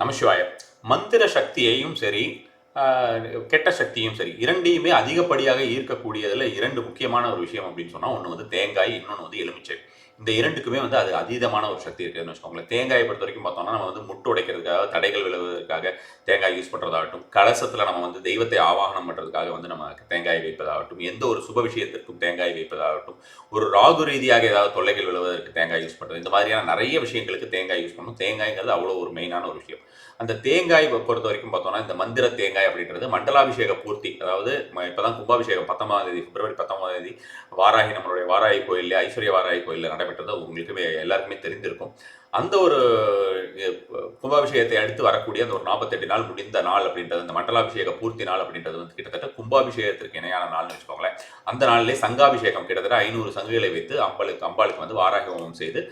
நமசிவாய மந்திர சக்தியையும் சரி கெட்ட சக்தியும் சரி இரண்டையுமே அதிகப்படியாக ஈர்க்கக்கூடியதில் இரண்டு முக்கியமான ஒரு விஷயம் அப்படின்னு சொன்னால் ஒன்று வந்து தேங்காய் இன்னொன்று வந்து எலுமிச்சை. இந்த இரண்டுக்குமே வந்து அது அதீதமான ஒரு சக்தி இருக்குதுன்னு வச்சுக்கோங்களேன். தேங்காயை பொறுத்த வரைக்கும் பார்த்தோம்னா நம்ம வந்து முட்டு உடைக்கிறதுக்காக தடைகள் விழுவதற்காக தேங்காய் யூஸ் பண்ணுறதாகட்டும் கலசத்தில் நம்ம வந்து தெய்வத்தை ஆவாகனம் பண்ணுறதுக்காக வந்து நம்ம தேங்காய் வைப்பதாகட்டும் எந்த ஒரு சுப விஷயத்திற்கும் தேங்காய் வைப்பதாகட்டும் ஒரு ராகு ரீதியாக ஏதாவது தொல்லைகள் விழுவதற்கு தேங்காய் யூஸ் பண்ணுறது இந்த மாதிரியான நிறைய விஷயங்களுக்கு தேங்காய் யூஸ் பண்ணணும். தேங்காய்ங்கிறது அவ்வளோ ஒரு மெயினான ஒரு விஷயம். அந்த தேங்காய் பொறுத்த வரைக்கும் பார்த்தோம்னா இந்த மந்திர தேங்காய் அப்படின்றது மண்டலாபிஷேக பூர்த்தி அதாவது இப்போ தான் கும்பாபிஷேகம் பத்தொன்பதாம் தேதி பிப்ரவரி பத்தொன்பதாம் தேதி வாராகி நம்மளுடைய வாராகி கோயில்ல ஐஸ்வர்ய வாராகி கோயிலில் நடைபெற்றது உங்களுக்கு எல்லாருக்குமே தெரிந்திருக்கும். அந்த ஒரு கும்பாபிஷேகத்தை அடுத்து வரக்கூடிய அந்த ஒரு நாற்பத்தெட்டு நாள் முடிந்த நாள் அப்படின்றது அந்த மண்டலாபிஷேக பூர்த்தி நாள் அப்படின்றது வந்து கிட்டத்தட்ட கும்பாபிஷேகத்திற்கு இணையான நாள்னு வச்சுக்கோங்களேன். அந்த நாளிலே சங்காபிஷேகம் கிட்டத்தட்ட ஐநூறு சங்குகளை வைத்து அம்பாளுக்கு அம்பாளுக்கு வந்து வாராக ஹோமம் செய்து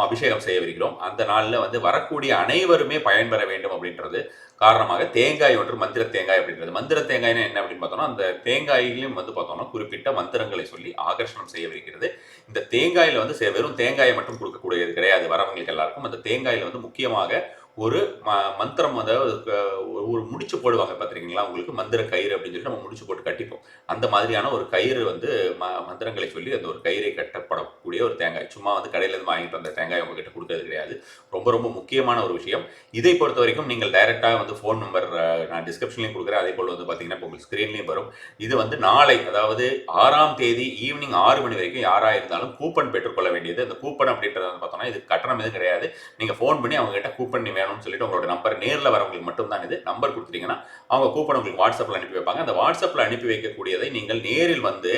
அபிஷேகம் செய்யவிருக்கிறோம் அந்த நாளில் வந்து வரக்கூடிய அனைவருமே பயன்பெற வேண்டும் அப்படின்றது காரணமாக தேங்காய் ஒன்று மந்திர தேங்காய் அப்படின்றது. மந்திர தேங்காய்னா என்ன அப்படின்னு பார்த்தோம்னா அந்த தேங்காயிலையும் வந்து பார்த்தோம்னா குறிப்பிட்ட மந்திரங்களை சொல்லி ஆகர்ஷணம் செய்யவிருக்கிறது இந்த தேங்காயில் வந்து சே- வெறும் தேங்காயை மட்டும் கொடுக்கக்கூடியது கிடையாது. வரவங்களுக்கு எல்லாருக்கும் அந்த தேங்காயில் வந்து முக்கியமாக ஒரு ம மந்திரம் அதாவது ஒரு- முடிச்சு போடுவாங்க பார்த்துருக்கீங்களா? உங்களுக்கு மந்திர கயிறு அப்படின்னு சொல்லி நம்ம முடிச்சு போட்டு கட்டிப்போம். அந்த மாதிரியான ஒரு கயிறு வந்து ம மந்திரங்களை சொல்லி அந்த ஒரு கயிறை கட்டப்படக்கூடிய ஒரு தேங்காய். சும்மா வந்து கடையிலேருந்து வாங்கிட்டு வந்த தேங்காய் உங்ககிட்ட கொடுக்கறது கிடையாது. ரொம்ப ரொம்ப முக்கியமான ஒரு விஷயம். இதை பொறுத்த வரைக்கும் நீங்கள் டைரெக்டாக வந்து ஃபோன் நம்பர் நான் டிஸ்கிரிப்ஷன்லையும் கொடுக்குறேன். அதே போல் வந்து பார்த்தீங்கன்னா இப்போ உங்களுக்கு ஸ்க்ரீன்லேயும் வரும். இது வந்து நாளை அதாவது ஆறாம் தேதி ஈவினிங் ஆறு மணி வரைக்கும் யாராக இருந்தாலும் கூப்பன் பெற்றுக்கொள்ள வேண்டியது. அந்த கூப்பன் அப்படின்றது வந்து பார்த்தோம்னா இது கட்டணம் எதுவும் கிடையாது. நீங்கள் ஃபோன் பண்ணி அவங்ககிட்ட கூப்பன் நீ வேணும்னு சொல்லிட்டு உங்களோட நம்பர் நேரில் வரவங்களுக்கு மட்டும்தான் இது. நம்பர் கொடுத்துட்டீங்கன்னா அவங்க கூப்பன் உங்களுக்கு வாட்ஸ்அப்பில் அனுப்பி வைப்பாங்க. அந்த வாட்ஸ்அப்பில் அனுப்பி வைக்கக்கூடியதை நீங்கள் நேரில் வந்து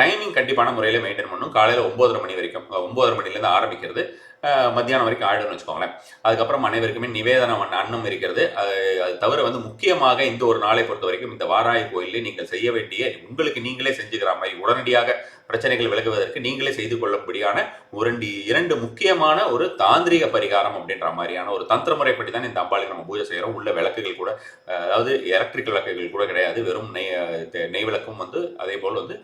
டைமிங் கண்டிப்பான முறையில் மெயின்டைன் பண்ணணும். காலையில் ஒம்பதரை மணி வரைக்கும் ஒம்பதரை மணிலேருந்து ஆரம்பிக்கிறது. மத்தியானம் வரைக்கும் ஆயிடும்னு வச்சுக்கோங்களேன். அதுக்கப்புறம் அனைவருக்குமே நிவேதனம் அன்னம் இருக்கிறது. அது தவிர வந்து முக்கியமாக இந்த ஒரு நாளை பொறுத்த வரைக்கும் இந்த வாராய் கோயிலில் நீங்கள் செய்ய வேண்டிய உங்களுக்கு நீங்களே செஞ்சுக்கிற மாதிரி உடனடியாக பிரச்சனைகள் விலகுவதற்கு நீங்களே செய்து கொள்ளும்படியான உரண்டி இரண்டு முக்கியமான ஒரு தாந்திரிக பரிகாரம் அப்படின்ற மாதிரியான ஒரு தந்திர முறைப்படி தான் இந்த அம்பாளுக்கு நம்ம பூஜை செய்கிறோம் உள்ள விளக்குகள் கூட அதாவது எலக்ட்ரிக் விளக்குகள் கூட கிடையாது. வெறும் நெய் நெய் விளக்கும் வந்து அதே போல் வந்து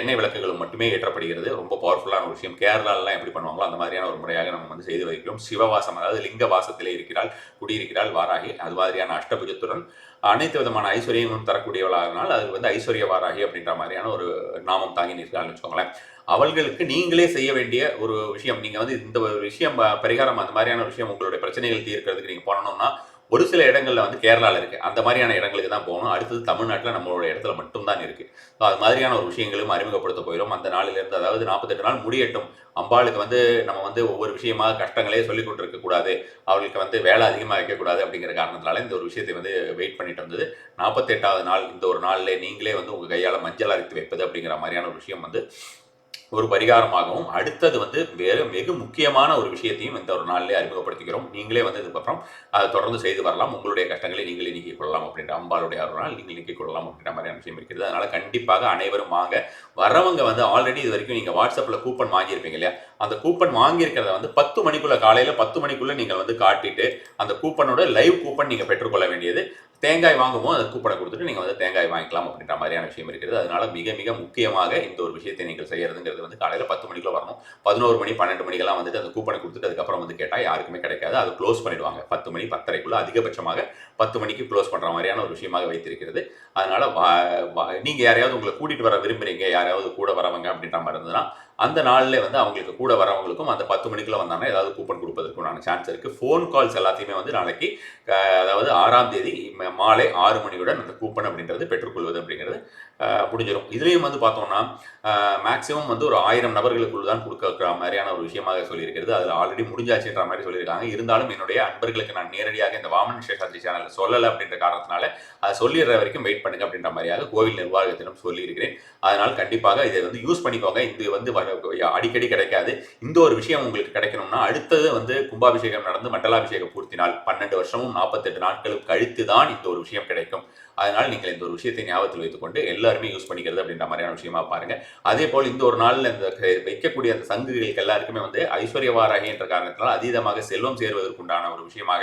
எண்ணெய் விளக்குகளும் மட்டுமே ஏற்றப்படுகிறது. ரொம்ப பவர்ஃபுல்லான ஒரு விஷயம். கேரளாலலாம் எப்படி பண்ணுவாங்களோ அந்த மாதிரியான ஒரு முறையாக நம்ம வந்து செய்து வைக்கிறோம். சிவவாசம் அதாவது லிங்க வாசத்திலே இருக்கிறாள் குடியிருக்கிறாள் வாராகி. அது மாதிரியான அஷ்டபுஜத்துடன் அனைத்து விதமான ஐஸ்வர்யங்களும் தரக்கூடியவளாகனால் அது வந்து ஐஸ்வர்ய வாராகி அப்படின்ற மாதிரியான ஒரு நாமம் தாங்கி நிற்கிறாள்னு வச்சுக்கோங்களேன். அவர்களுக்கு நீங்களே செய்ய வேண்டிய ஒரு விஷயம். நீங்க வந்து இந்த ஒரு விஷயம் பரிகாரம் அந்த மாதிரியான விஷயம் உங்களுடைய பிரச்சனைகள் தீர்க்கிறதுக்கு நீங்க பண்ணணும்னா ஒரு சில இடங்களில் வந்து கேரளாவில் இருக்குது அந்த மாதிரியான இடங்களுக்கு தான் போகணும். அடுத்தது தமிழ்நாட்டில் நம்மளோட இடத்துல மட்டும்தான் இருக்குது ஸோ அது மாதிரியான ஒரு விஷயங்களும் அறிமுகப்படுத்த போயிடும் அந்த நாளிலிருந்து அதாவது நாற்பத்தெட்டு நாள் முடியட்டும். அம்பாளுக்கு வந்து நம்ம வந்து ஒவ்வொரு விஷயமா கஷ்டங்களே சொல்லி கொண்டிருக்க கூடாது. அவளுக்கு வந்து வேலை அதிகமாக வைக்கக்கூடாது அப்படிங்கிற காரணத்தினால இந்த ஒரு விஷயத்தை வந்து வெயிட் பண்ணிட்டு வந்தது நாற்பத்தெட்டாவது நாள் இந்த ஒரு நாளில் நீங்களே வந்து உங்கள் கையால் மஞ்சள் அரைத்து வைப்பது அப்படிங்கிற மாதிரியான ஒரு விஷயம் வந்து ஒரு பரிகாரமாகவும் அடுத்தது வந்து வேறு வெகு முக்கியமான ஒரு விஷயத்தையும் இந்த ஒரு நாளிலே அறிமுகப்படுத்திக்கிறோம். நீங்களே வந்து இதுக்கப்புறம் அதை தொடர்ந்து செய்து வரலாம். உங்களுடைய கஷ்டங்களை நீங்களே நீக்கிக் கொள்ளலாம் அப்படின்ற அம்பாளுடைய அருளால் நீங்கள் நீக்கிக் கொள்ளலாம் அப்படின்ற மாதிரியான விஷயம் இருக்கிறது. அதனால் கண்டிப்பாக அனைவரும் வாங்க. வரவங்க வந்து ஆல்ரெடி இது வரைக்கும் நீங்கள் வாட்ஸ்அப்பில் கூப்பன் வாங்கியிருப்பீங்க இல்லையா? அந்த கூப்பன் வாங்கியிருக்கிறத வந்து பத்து மணிக்குள்ளே காலையில் பத்து மணிக்குள்ளே நீங்கள் வந்து காட்டிட்டு அந்த கூப்பனோட லைவ் கூப்பன் நீங்கள் பெற்றுக்கொள்ள வேண்டியது. தேங்காய் வாங்குவோம் அந்த கூப்பனை கொடுத்துட்டு நீங்கள் வந்து தேங்காய் வாங்கிக்கலாம் அப்படின்ற மாதிரியான விஷயம் இருக்கிறது. அதனால மிக மிக முக்கியமாக இந்த ஒரு விஷயத்தை நீங்கள் செய்யறதுங்கிறது வந்து காலையில் பத்து மணிக்குள்ள வரணும். பதினோரு மணி பன்னெண்டு மணிக்கெல்லாம் வந்துட்டு அந்த கூப்பனை கொடுத்துட்டு அதுக்கப்புறம் வந்து கேட்டால் யாருக்குமே கிடைக்காது. அது க்ளோஸ் பண்ணிடுவாங்க. பத்து மணி பத்தரைக்குள்ளே அதிகபட்சமாக பத்து மணிக்கு க்ளோஸ் பண்ணுற மாதிரியான ஒரு விஷயமாக வைத்திருக்கிறது. அதனால் நீங்கள் யாரையாவது உங்களை கூட்டிகிட்டு வர விரும்புகிறீங்க யாராவது கூட வரவங்க அப்படின்ற மாதிரி இருந்ததுன்னா அந்த நாளில் வந்து அவங்களுக்கு கூட வரவங்களுக்கும் அந்த பத்து மணிக்குள்ள வந்தாங்கன்னா ஏதாவது கூப்பன் கொடுப்பதற்குண்டான சான்ஸ் இருக்குது ஃபோன் கால்ஸ் எல்லாத்தையுமே வந்து நாளைக்கு அதாவது ஆறாம் தேதி மாலை ஆறு மணியுடன் அந்த கூப்பன் அப்படின்றது பெற்றுக்கொள்வது அப்படிங்கிறது முடிஞ்சிடும் இதுலேயும் வந்து பார்த்தோம்னா மேக்ஸிமம் வந்து ஒரு ஆயிரம் நபர்களுக்குள் தான் கொடுக்கற மாதிரியான ஒரு விஷயமாக சொல்லியிருக்கிறது. அதில் ஆல்ரெடி முடிஞ்சாச்சுன்ற மாதிரி சொல்லியிருக்காங்க. இருந்தாலும் என்னுடைய அன்பர்களுக்கு நான் நேரடியாக இந்த வாமன் சேஷாத்ரி சேனலில் சொல்லலை அப்படின்ற காரணத்தினால அதை சொல்லிடுற வரைக்கும் வெயிட் பண்ணுங்க அப்படின்ற மாதிரியாக கோவில் நிர்வாகத்திடம் சொல்லியிருக்கிறேன். அதனால் கண்டிப்பாக இதை வந்து யூஸ் பண்ணிக்கோங்க. இது வந்து வர- அடிக்கடி கிடைக்காது. இந்த ஒரு விஷயம் உங்களுக்கு கிடைக்கணும்னா அடுத்தது வந்து கும்பாபிஷேகம் நடந்து மண்டலாபிஷேகம் பூர்த்தினால் பன்னெண்டு வருஷமும் நாற்பத்தெட்டு நாட்களும் கழித்து தான் இந்த ஒரு விஷயம் கிடைக்கும். அதனால் நீங்கள் இந்த ஒரு விஷயத்தை ஞாபகத்தில் வைத்துக்கொண்டு எல்லாருமே யூஸ் பண்ணிக்கிறது அப்படின்ற மாதிரியான விஷயமா பாருங்க. அதே போல் இந்த ஒரு நாளில் இந்த வைக்கக்கூடிய அந்த சங்குகளுக்கு எல்லாருக்குமே வந்து ஐஸ்வர்யவாராகி என்ற காரணத்தினால் அதீதமாக செல்வம் சேர்வதற்குண்டான ஒரு விஷயமாக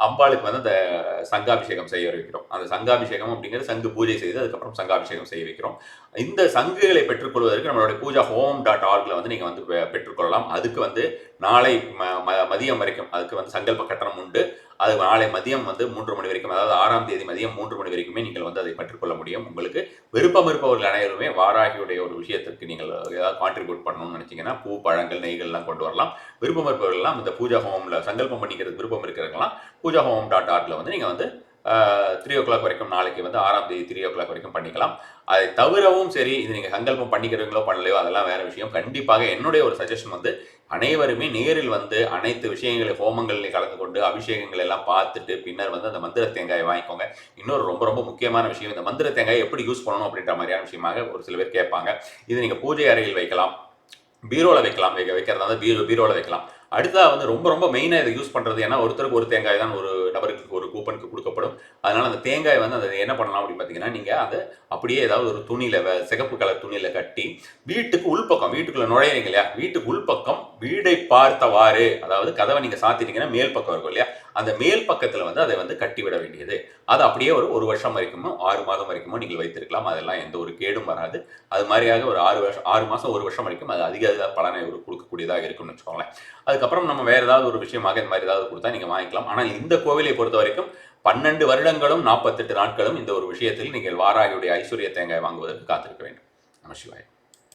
அம்பாளுக்கு வந்து அந்த சங்காபிஷேகம் செய்ய வைக்கிறோம். அந்த சங்காபிஷேகம் அப்படிங்கிறது சங்கு பூஜை செய்து அதுக்கப்புறம் சங்காபிஷேகம் செய்ய வைக்கிறோம். இந்த சங்குகளை பெற்றுக்கொள்வதற்கு நம்மளுடைய பூஜா ஹோம் டாட் ஆர்கில் வந்து நீங்கள் வந்து பெற்றுக்கொள்ளலாம். அதுக்கு வந்து நாளை ம- ம- மதியம் வரைக்கும் அதுக்கு வந்து சங்கல்ப கட்டணம் உண்டு. அது நாளை மதியம் வந்து மூன்று மணி வரைக்கும் அதாவது ஆறாம் தேதி மதியம் மூன்று மணி வரைக்குமே நீங்கள் வந்து அதை பெற்றுக்கொள்ள முடியும். உங்களுக்கு விருப்பம் இருப்பவர்கள் அனைவருமே வாராகியுடைய ஒரு விஷயத்திற்கு நீங்கள் ஏதாவது கான்ட்ரிபியூட் பண்ணணும்னு நினச்சிங்கன்னா பூ பழங்கள் நெய்கள்லாம் கொண்டு வரலாம். விருப்பம் இருப்பவர்கள்லாம் இந்த பூஜா ஹோமில் சங்கல்பம் பண்ணிக்கிறது விருப்பம் இருக்கிறவங்களாம் பூஜா ஹோம் டாட் ஆர்டில் வந்து நீங்கள் வந்து த்ரீ ஓ கிளாக் வரைக்கும் நாளைக்கு வந்து ஆறாம் தேதி த்ரீ ஓ கிளாக் வரைக்கும் பண்ணிக்கலாம். அதை தவிரவும் சரி இது நீங்கள் சங்கல்பம் பண்ணிக்கிறீங்களோ பண்ணலையோ அதெல்லாம் வேறு விஷயம். கண்டிப்பாக என்னுடைய ஒரு சஜஷன் வந்து அனைவருமே நேரில் வந்து அனைத்து விஷயங்களை ஹோமங்களில் கலந்து கொண்டு அபிஷேகங்கள் எல்லாம் பார்த்துட்டு பின்னர் வந்து அந்த மந்திர தேங்காயை வாங்கிக்கோங்க. இன்னொரு ரொம்ப ரொம்ப முக்கியமான விஷயம் இந்த மந்திர தேங்காயை எப்படி யூஸ் பண்ணணும் அப்படின்ற மாதிரியான விஷயமாக ஒரு சில பேர் கேட்பாங்க. இது நீங்கள் பூஜை அறையில் வைக்கலாம். பீரோவில் வைக்கலாம். வைக்க வைக்கிறதா இருந்தால் பீரோ பீரோவில் வைக்கலாம். அடுத்ததாக வந்து ரொம்ப ரொம்ப மெயினாக இதை யூஸ் பண்ணுறது ஏன்னா ஒருத்தருக்கு ஒரு தேங்காய் தான் ஒரு நபருக்கு ஒரு கூப்பனுக்கு கொடுக்கப்படும். அதனால அந்த தேங்காய் வந்து அதை என்ன பண்ணலாம் அப்படின்னு பார்த்தீங்கன்னா நீங்கள் அதை அப்படியே ஏதாவது ஒரு துணியில் சிகப்பு கலர் துணியில் கட்டி வீட்டுக்கு உள்பக்கம் வீட்டுக்குள்ளே நுழையிறீங்க இல்லையா? வீட்டுக்கு உள்பக்கம் வீடை பார்த்தவாறு அதாவது கதவை நீங்கள் சாத்திட்டீங்கன்னா மேல் பக்கம் இருக்கும் இல்லையா? அந்த மேல் பக்கத்தில் வந்து அதை வந்து கட்டி விட வேண்டியது. அது அப்படியே ஒரு ஒரு வருஷம் வரைக்குமோ ஆறு மாதம் வரைக்குமோ நீங்கள் வைத்திருக்கலாம். அதெல்லாம் எந்த ஒரு கேடும் வராது. அது மாதிரியாக ஒரு ஆறு வருஷம் ஆறு மாதம் ஒரு வருஷம் வரைக்கும் அது அதிக பலனை ஒரு கொடுக்கக்கூடியதாக இருக்கும்னு வச்சுக்கோங்களேன். அதுக்கப்புறம் நம்ம வேறு ஏதாவது ஒரு விஷயமாக இந்த மாதிரி ஏதாவது கொடுத்தா நீங்கள் வாங்கிக்கலாம். ஆனால் இந்த கோவிலை பொறுத்த வரைக்கும் பன்னெண்டு வருடங்களும் நாற்பத்தெட்டு நாட்களும் இந்த ஒரு விஷயத்தில் நீங்கள் வாராகியுடைய ஐஸ்வர்ய தேங்காய் வாங்குவதற்கு காத்திருக்க வேண்டும். நம சிவாய்.